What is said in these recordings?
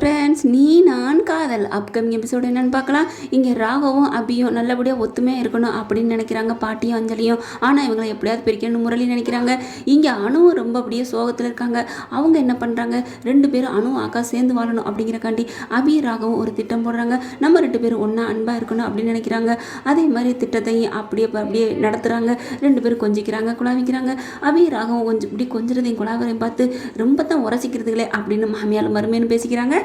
siempre friends நீ நான் காதல். அப்கமிங் எபிசோடு என்னன்னு பார்க்கலாம். இங்கே ராகவும் அபியும் நல்லபடியாக ஒத்துமையாக இருக்கணும் அப்படின்னு நினைக்கிறாங்க பாட்டியும் அஞ்சலியும். ஆனால் இவங்களை எப்படியாவது பிரிக்கணும் முரளி நினைக்கிறாங்க. இங்கே அணுவும் ரொம்ப அப்படியே சோகத்தில் இருக்காங்க. அவங்க என்ன பண்ணுறாங்க ரெண்டு பேரும் அணு அக்கா சேர்ந்து வாழணும் அப்படிங்கிறக்காண்டி அபி ராகவும் ஒரு திட்டம் போடுறாங்க. நம்ம ரெண்டு பேரும் ஒன்றா அன்பாக இருக்கணும் அப்படின்னு நினைக்கிறாங்க. அதே மாதிரி திட்டத்தையும் அப்படியே அப்படியே நடத்துகிறாங்க ரெண்டு பேரும் கொஞ்சிக்கிறாங்க குழாவிக்கிறாங்க அபி ராகவும் கொஞ்சம் இப்படி கொஞ்சிறதையும் குழாவரையும் பார்த்து ரொம்ப தான் உரசிக்கிறதுகளே அப்படின்னு மாமியால் மருமைன்னு பேசிக்கிறாங்க.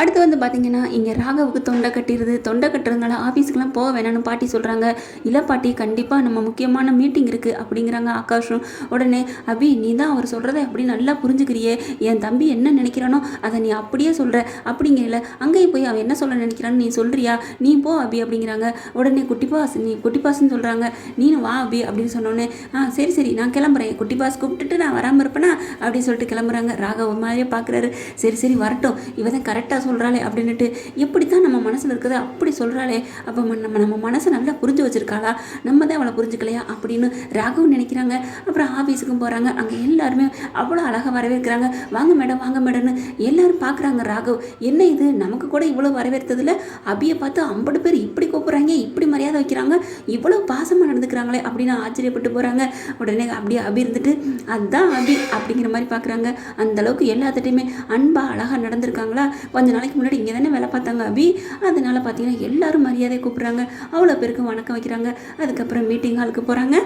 அடுத்து வந்து பார்த்தீங்கன்னா இங்கே ராகவுக்கு தொண்டை கட்டிடுது. தொண்டை கட்டுறதுனால ஆஃபீஸ்க்குலாம் போக வேணாம்னு பாட்டி சொல்கிறாங்க இல்லை பாட்டி கண்டிப்பாக நம்ம முக்கியமான மீட்டிங் இருக்குது அப்படிங்கிறாங்க ஆகாஷும். உடனே அபி நீ தான் அவர் சொல்கிறத அப்படி நல்லா புரிஞ்சுக்கிறியே. என் தம்பி என்ன நினைக்கிறானோ அதை நீ அப்படியே சொல்கிற அப்படிங்கிறல அங்கேயும் போய் அவன் என்ன சொல்ல நினைக்கிறான்னு நீ சொல்கிறியா நீ போ அபி அப்படிங்கிறாங்க. உடனே குட்டிப்பாஸ் நீ குட்டிப்பாஸ்ன்னு சொல்கிறாங்க நீனும் வா அபி அப்படின்னு சொன்னோடனே ஆ சரி சரி நான் கிளம்புறேன். குட்டிப்பாஸ் கூப்பிட்டுட்டு நான் வராமல் இருப்பேனா? அப்படின்னு சொல்லிட்டு கிளம்புறாங்க. ராகவ மாதிரியே பார்க்குறாரு சரி சரி வரட்டும். இவன் தான் கரெக்டாக சொல்கிறாளே அப்படின்னுட்டு எப்படி தான் நம்ம மனசில் இருக்குது அப்படி சொல்கிறாளே அப்போ நம்ம நம்ம மனசை நல்லா புரிஞ்சு வச்சிருக்காளா? நம்ம தான் அவளை புரிஞ்சுக்கலையா? அப்படின்னு ராகவும் நினைக்கிறாங்க. அப்புறம் ஆஃபீஸுக்கும் போகிறாங்க அங்கே எல்லாருமே அவ்வளோ அழகாக வரவேற்கிறாங்க. வாங்க மேடம் வாங்க மேடம்னு எல்லாரும் பார்க்குறாங்க ராகவ். என்ன இது? நமக்கு கூட இவ்வளோ வரவேற்றதில்ல அபியை பார்த்து ஐம்பது பேர் இப்படி கூப்பிட்றாங்க இப்படி மரியாதை வைக்கிறாங்க. இவ்வளோ பாசமாக நடந்துக்கிறாங்களே அப்படின்னு ஆச்சரியப்பட்டு போகிறாங்க உடனே அப்படியே அபி இருந்துட்டு அதான் அபி அப்படிங்கிற மாதிரி பார்க்குறாங்க அந்த அளவுக்கு எல்லாத்துட்டையுமே அன்பாக அழகாக நடந்திருக்காங்களா? கொஞ்ச நாளைக்கு முன்னாடி இங்கே தானே வேலை பார்த்தாங்க அபி. அதனால் பார்த்தீங்கன்னா எல்லாரும் மரியாதையை கூப்பிட்றாங்க. அவ்வளோ பேருக்கு வணக்கம் வைக்கிறாங்க. அதுக்கப்புறம் மீட்டிங் ஹாலுக்கு போகிறாங்க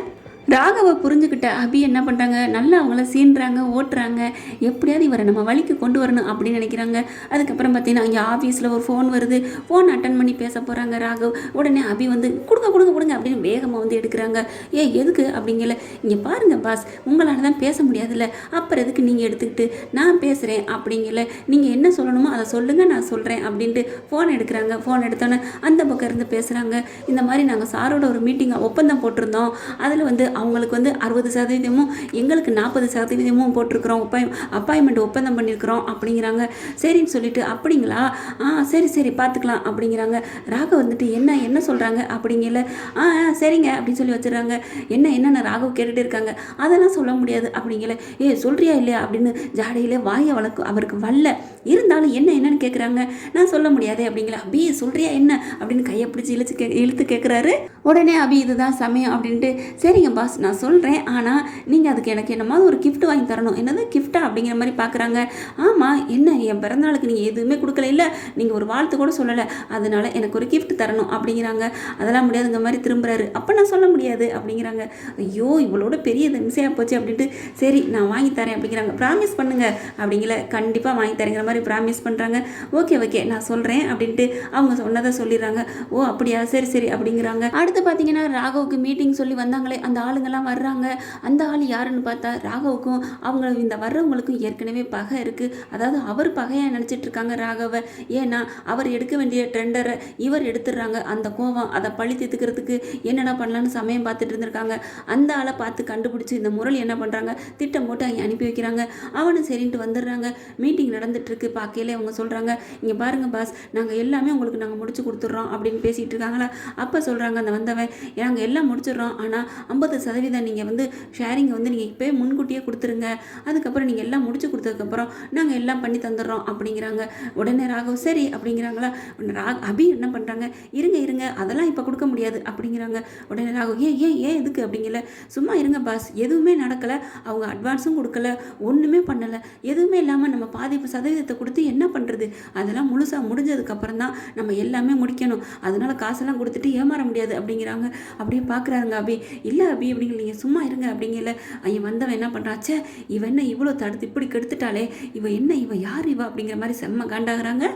ராகவை புரிஞ்சுக்கிட்ட அபி என்ன பண்ணுறாங்க நல்லா அவங்கள சீன்றாங்க ஓட்டுறாங்க. எப்படியாவது இவரை நம்ம வழிக்கு கொண்டு வரணும் அப்படின்னு நினைக்கிறாங்க. அதுக்கப்புறம் பார்த்தீங்கன்னா இங்கே ஆஃபீஸில் ஒரு ஃபோன் வருது. ஃபோன் அட்டன் பண்ணி பேச போகிறாங்க ராகவ். உடனே அபி வந்து கொடுங்க கொடுங்க கொடுங்க அப்படின்னு வேகமாக வந்து எடுக்கிறாங்க. ஏ எதுக்கு? அப்படிங்கல இங்கே பாருங்க பாஸ் உங்களால் தான் பேச முடியாதுல்ல. அப்புறம் எதுக்கு நீங்கள் எடுத்துக்கிட்டு நான் பேசுகிறேன் அப்படிங்கல நீங்கள் என்ன சொல்லணுமோ அதை சொல்லுங்கள் நான் சொல்கிறேன் அப்படின்ட்டு ஃபோன் எடுக்கிறாங்க. ஃபோன் எடுத்தோன்னே அந்த பக்கம் இருந்து பேசுகிறாங்க இந்த மாதிரி நாங்கள் சாரோட ஒரு மீட்டிங் ஒப்பந்தம் போட்டிருந்தோம். அதில் வந்து அவங்களுக்கு வந்து அறுபது சதவீதமும் எங்களுக்கு நாற்பது சதவீதமும் போட்டிருக்கிறோம். அப்பாய் அப்பாயின்மெண்ட் ஒப்பந்தம் பண்ணியிருக்கிறோம் அப்படிங்கிறாங்க. சரின்னு சொல்லிட்டு அப்படிங்களா? ஆ சரி சரி பார்த்துக்கலாம் அப்படிங்கிறாங்க. ராகவ் வந்துட்டு என்ன என்ன சொல்கிறாங்க அப்படிங்கல ஆ ஆ, சரிங்க அப்படின்னு சொல்லி வச்சுறாங்க என்ன என்னென்ன? ராகவ் கேட்டுட்டு இருக்காங்க. அதெல்லாம் சொல்ல முடியாது அப்படிங்கல ஏ சொல்கிறியா இல்லையா? அப்படின்னு ஜாடையிலே வாயை வளர்க்கு அவருக்கு வரல இருந்தாலும் என்ன என்னன்னு கேட்குறாங்க நான் சொல்ல முடியாதே அப்படிங்களா அபி சொல்கிறியா என்ன? அப்படின்னு கையை பிடிச்சி இழுத்து கே இழுத்து கேட்குறாரு உடனே அபி இதுதான் சமயம் அப்படின்ட்டு சரிங்கப்பா பாஸ் நான் சொல்கிறேன் ஆனால் நீங்கள் அதுக்கு எனக்கு என்னமாவது ஒரு கிஃப்ட் வாங்கி தரணும். என்னது? கிஃப்ட்டா அப்படிங்கிற மாதிரி பார்க்குறாங்க ஆமாம் என்ன? என் பிறந்தநாளுக்கு நீங்கள் எதுவுமே கொடுக்கல. இல்லை நீங்கள் ஒரு வாழ்த்து கூட சொல்லலை. அதனால எனக்கு ஒரு கிஃப்ட் தரணும் அப்படிங்கிறாங்க. அதெல்லாம் முடியாதுங்க மாதிரி திரும்புறாரு. அப்போ நான் சொல்ல முடியாது அப்படிங்கிறாங்க. ஐயோ இவளோட பெரிய மிஸ்ஸாக போச்சு அப்படின்ட்டு. சரி நான் வாங்கி தரேன் அப்படிங்கிறாங்க. ப்ராமிஸ் பண்ணுங்க. அப்படிங்கிற கண்டிப்பாக வாங்கி தரேங்கிற மாதிரி ப்ராமிஸ் பண்ணுறாங்க ஓகே ஓகே நான் சொல்கிறேன் அப்படின்ட்டு அவங்க சொன்னதை சொல்லிடுறாங்க. ஓ அப்படியா? சரி சரி அப்படிங்கிறாங்க. அடுத்து பார்த்தீங்கன்னா ராகவுக்கு மீட்டிங் சொல்லி வந்தாங்களே. அந்த ஆள் ஆளுங்கெல்லாம் வர்றாங்க. அந்த ஆள் யாருன்னு பார்த்தா ராகவுக்கும் அவங்க இந்த வர்றவங்களுக்கும் ஏற்கனவே பகை இருக்குது அதாவது அவர் பகையாக நினச்சிட்டு இருக்காங்க ராகவை. ஏன்னா அவர் எடுக்க வேண்டிய டெண்டரை இவர் எடுத்துடுறாங்க. அந்த கோவம் அதை பழி தீர்த்துக்கிறதுக்கு என்னென்ன பண்ணலான்னு சமயம் பார்த்துட்டு இருந்திருக்காங்க. அந்த ஆளை பார்த்து கண்டுபிடிச்சி இந்த முரளி என்ன பண்ணுறாங்க திட்டம் போட்டு அங்கே அனுப்பி வைக்கிறாங்க. அவனும் சரின்ட்டு வந்துடுறாங்க. மீட்டிங் நடந்துட்டுருக்கு பார்க்கையில அவங்க சொல்கிறாங்க இங்கே பாருங்க பாஸ் நாங்கள் எல்லாமே உங்களுக்கு நாங்கள் முடிச்சு கொடுத்துட்றோம் அப்படின்னு பேசிகிட்டு இருக்காங்களா? அப்போ சொல்கிறாங்க அந்த வந்தவன் நாங்கள் எல்லாம் முடிச்சிடுறோம். ஆனால் ஐம்பது சதவீதம் நீங்கள் வந்து ஷேரிங்கை வந்து நீங்கள் இப்போயே முன்கூட்டியே கொடுத்துருங்க. அதுக்கப்புறம் நீங்கள் எல்லாம் முடிச்சு கொடுத்ததுக்கப்புறம் நாங்கள் எல்லாம் பண்ணி தந்துடுறோம் அப்படிங்கிறாங்க. உடனே ராகவ் சரி அப்படிங்கிறாங்களா? ராக் அபி என்ன பண்ணுறாங்க இருங்க இருங்க. அதெல்லாம் இப்போ கொடுக்க முடியாது. அப்படிங்கிறாங்க. உடனே ராகவ் ஏன் ஏன் ஏன் எதுக்கு? அப்படிங்கல. சும்மா இருங்க பாஸ். எதுவுமே நடக்கலை. அவங்க அட்வான்ஸும் கொடுக்கல. ஒன்றுமே பண்ணலை. எதுவுமே இல்லாமல் நம்ம பாதி சதவீதத்தை கொடுத்து என்ன பண்ணுறது அதெல்லாம் முழுசாக முடிஞ்சதுக்கப்புறம் தான் நம்ம எல்லாமே முடிக்கணும். அதனால் காசெல்லாம் கொடுத்துட்டு ஏமாற முடியாது. அப்படிங்கிறாங்க. அப்படியே பார்க்குறாருங்க அபி. இல்லை அபி அப்படிங்கிற நீங்கள் சும்மா இருங்க அப்படிங்கல. ஐயன் வந்தவன் என்ன பண்ணுறாச்சே இவன் என்ன இவ்வளோ தடுத்து இப்படி கெடுத்துட்டாளே. இவ என்ன இவன் யார் இவ அப்படிங்கிற மாதிரி செம்ம காண்டாகிறாங்க.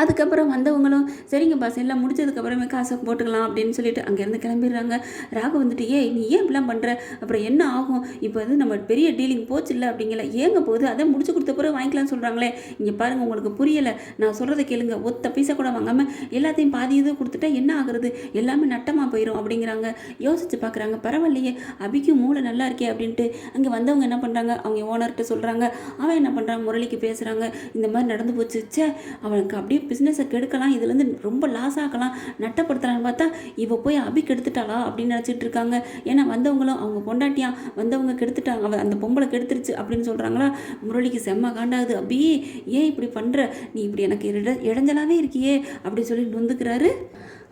அதுக்கப்புறம் வந்தவங்களும் சரிங்க பாஸ் எல்லாம் முடிச்சதுக்கப்புறமே காசை போட்டுக்கலாம் அப்படின்னு சொல்லிட்டு அங்கேருந்து கிளம்பிடுறாங்க. ராகு வந்துட்டு ஏய் நீ ஏன் இப்படிலாம் பண்ணுற அப்புறம் என்ன ஆகும்? இப்போ வந்து நம்ம பெரிய டீலிங் போச்சு இல்லை அப்படிங்கல. ஏங்க போகுது? அதை முடிச்சு கொடுத்த பிறகு வாங்கிக்கலாம்னு சொல்கிறாங்களே இங்கே பாருங்கள் உங்களுக்கு புரியலை. நான் சொல்கிறத கேளுங்க. ஒத்த பைசா கூட வாங்காமல் எல்லாத்தையும் பாதி இது கொடுத்துட்டா என்ன ஆகுறது? எல்லாமே நட்டமாக போயிடும் அப்படிங்கிறாங்க. யோசிச்சு பார்க்குறாங்க பரவாயில்லையே அபிக்கும் மூளை நல்லா இருக்கே அப்படின்ட்டு அங்கே வந்தவங்க என்ன பண்ணுறாங்க அவங்க ஓனர்கிட்ட சொல்கிறாங்க அவன் என்ன பண்ணுறான் முரளிக்கு பேசுகிறாங்க இந்த மாதிரி நடந்து போச்சு. சே அவனுக்கு அப்படியே பிஸ்னஸை கெடுக்கலாம் இதுலேருந்து ரொம்ப லாஸ் ஆக்கலாம் நட்டப்படுத்தலாம்னு பார்த்தா இவள் போய் அபி கெடுத்துட்டாளா அப்படின்னு நினச்சிட்டு இருக்காங்க. ஏன்னா வந்தவங்களும் அவங்க பொண்டாட்டியா வந்தவங்க கெடுத்துட்டாங்க அவள் அந்த பொம்பளை கெடுத்துருச்சு அப்படின்னு சொல்கிறாங்களா முரளிக்கு செம்ம காண்டாகுது. அபி ஏன் இப்படி பண்ணுற நீ இப்படி எனக்கு இட இடைஞ்சலாகவே இருக்கியே அப்படின்னு சொல்லி நொந்துக்கிறாரு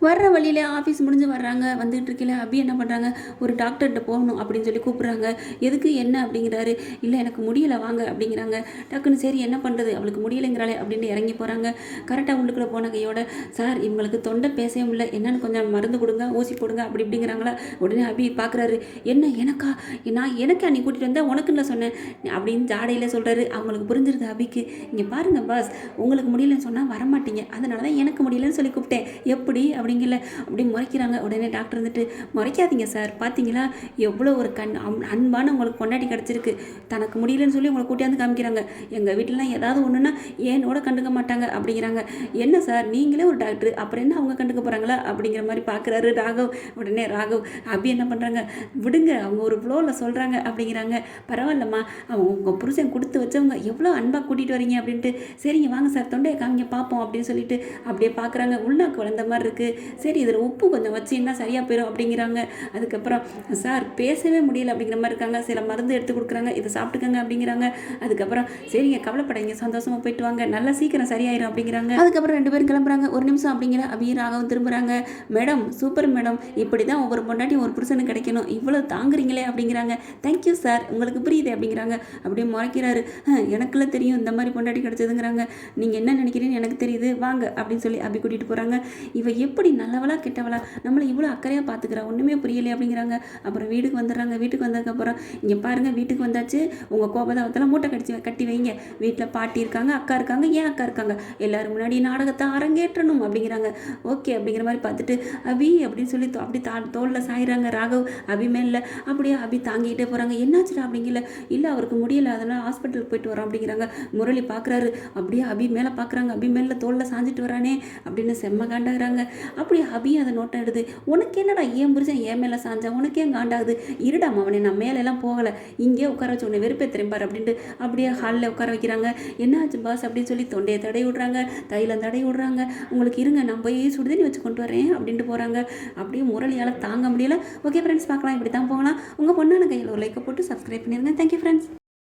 வர்ற வழியில் ஆஃபீஸ் முடிஞ்சு வர்றாங்க வந்துட்டு இருக்கல அபி என்ன பண்ணுறாங்க ஒரு டாக்டர்கிட்ட போகணும் அப்படின்னு சொல்லி கூப்பிட்றாங்க. எதுக்கு என்ன அப்படிங்கிறாரு. இல்லை எனக்கு முடியலை வாங்க அப்படிங்கிறாங்க. டக்குன்னு சரி என்ன பண்ணுறது அவளுக்கு முடியலைங்கிறாளே அப்படின்னு இறங்கி போகிறாங்க கரெக்டாக உள்ளுக்குள்ளே போன கையோட சார் இவங்களுக்கு தொண்டை பேசவே முடியல. என்னன்னு கொஞ்சம் மருந்து கொடுங்க ஊசி போடுங்க அப்படி இப்படிங்கிறாங்களா. உடனே அபி பார்க்குறாரு என்ன எனக்கா? நான் எனக்கு நீ கூட்டிகிட்டு வந்தா உனக்குன்னு சொன்னேன். அப்படின்னு ஜாடையில் சொல்கிறாரு அவங்களுக்கு புரிஞ்சிருது அபிக்கு. இங்கே பாருங்க பாஸ் உங்களுக்கு முடியலன்னு சொன்னால் வரமாட்டீங்க. அதனால தான் எனக்கு முடியலன்னு சொல்லி கூப்பிட்டேன். எப்படி? அப்படிங்கல அப்படி முறைக்கிறாங்க. உடனே டாக்டர் வந்துட்டு முறைக்காதீங்க சார் பார்த்தீங்களா எவ்வளோ ஒரு கண் அம்- அன்பான உங்களுக்கு கொண்டாடி கிடச்சிருக்கு. தனக்கு முடியலன்னு சொல்லி உங்களை கூட்டியாந்து காமிக்கிறாங்க. எங்கள் வீட்டிலலாம் ஏதாவது ஒன்றுனா ஏனோட கண்டுக்க மாட்டாங்க? அப்படிங்கிறாங்க. என்ன சார் நீங்களே ஒரு டாக்டர் அப்புறம் என்ன அவங்க கண்டுக்க போகிறாங்களா அப்படிங்கிற மாதிரி பார்க்குறாரு ராகவ். உடனே ராகவ் அபி என்ன பண்ணுறாங்க விடுங்க. அவங்க ஒரு ஃப்ளோவில் சொல்கிறாங்க அப்படிங்கிறாங்க. பரவாயில்லம்மா. அவங்க உங்கள் புருஷன் கொடுத்து வச்சவங்க எவ்வளோ அன்பாக கூட்டிகிட்டு வரீங்க? அப்படின்ட்டு சரிங்க வாங்க சார் தொண்டையை காமிங்க பார்ப்போம் அப்படின்னு சொல்லிட்டு அப்படியே பார்க்குறாங்க உள்நாக்கு வளர்ந்த மாதிரி இருக்குது சரி இதில் உப்பு கொஞ்சம் வச்சிங்கன்னா சரியாக போயிடும் அப்படிங்கிறாங்க. அதுக்கப்புறம் சார் பேசவே முடியல அப்படிங்கிற மாதிரி இருக்காங்க. சில மருந்து எடுத்து கொடுக்குறாங்க. இதை சாப்பிட்டுக்கங்க அப்படிங்கிறாங்க. அதுக்கப்புறம் சரிங்க கவலைப்படாதீங்க சந்தோஷமாக போயிட்டு வாங்க. நல்லா சீக்கிரம் சரியாயிரும் அப்படிங்கிறாங்க. அதுக்கப்புறம் ரெண்டு பேரும் கிளம்புறாங்க. ஒரு நிமிஷம் அப்படிங்கிற அபியும் ராகவும் திரும்புகிறாங்க மேடம் சூப்பர் மேடம். இப்படி தான் ஒவ்வொரு பொண்டாட்டியும் ஒரு புருஷனுக்கு கிடைக்கணும். இவ்வளோ தாங்குறீங்களே அப்படிங்கிறாங்க. தேங்க்யூ சார் உங்களுக்கு புரியுது அப்படிங்கிறாங்க. அப்படியே முறைக்கிறாரு. எனக்குள்ள தெரியும். இந்த மாதிரி பொண்டாட்டி கிடைச்சதுங்கிறாங்க. நீங்கள் என்ன நினைக்கிறீன்னு எனக்கு தெரியுது. வாங்க அப்படின்னு சொல்லி அபி கூட்டிகிட்டு போகிறாங்க இவ எப்படி நல்லவளா கெட்டவளா? நம்மளை இவ்வளோ அக்கறையாக பார்த்துக்கிறா ஒன்றுமே புரியலையே அப்படிங்கிறாங்க. அப்புறம் வீட்டுக்கு வந்துடுறாங்க. வீட்டுக்கு வந்ததுக்கப்புறம் இங்கே பாருங்கள் வீட்டுக்கு வந்தாச்சு. உங்கள் கோபதாவத்தெல்லாம் மூட்டை கடிச்சு கட்டி வைங்க. வீட்டில் பாட்டி இருக்காங்க அக்கா இருக்காங்க ஏன் அக்கா இருக்காங்க? எல்லோரும் முன்னாடி நாடகத்தை அரங்கேற்றணும் அப்படிங்கிறாங்க. ஓகே அப்படிங்கிற மாதிரி பார்த்துட்டு அபி அப்படின்னு சொல்லி அப்படி தா தோளில் சாயிறாங்க ராகவ். அபி மேல அப்படியே அபி தாங்கிட்டே போகிறாங்க என்னாச்சுடா அப்படிங்கல. இல்லை அவருக்கு முடியல. அதனால் ஹாஸ்பிட்டலுக்கு போயிட்டு வரோம் அப்படிங்கிறாங்க. முரளி பார்க்குறாரு அப்படியே அபி மேலே பார்க்குறாங்க அபி மேலே தோளில் சாஞ்சிட்டு வரானே அப்படின்னு செம்ம காண்டாகிறாங்க. அப்படி அபி அதை நோட்டை எடுது உனக்கு என்னடா ஏன் புருஷன் ஏன் மேலே சாஞ்சா? உனக்கு ஏன் காண்டாகுது? இருடா அவனை நான் மேலெல்லாம் போகலை. இங்கே உட்கார வச்சு உன்னை வெறுப்பேத்துறேன் பாரு அப்படின்ட்டு அப்படியே ஹாலில் உட்கார வைக்கிறாங்க. என்னாச்சு பாஸ் அப்படின்னு சொல்லி தொண்டையை தடை விடுறாங்க. தைலம் தடை விடுறாங்க. உங்களுக்கு இருங்க நான் போய் சுடுதண்ணி வச்சு கொண்டு வரேன் அப்படின்ட்டு போகிறாங்க அப்படியே முரளியால் தாங்க முடியல. ஓகே ஃப்ரெண்ட்ஸ் பார்க்கலாம். இப்படி தான் போகலாம். உங்கள் பொண்ணான கையில் ஒரு லைக்கை போட்டு சப்ஸ்கிரைப் பண்ணிடுங்க தேங்க்யூ ஃப்ரெண்ட்ஸ்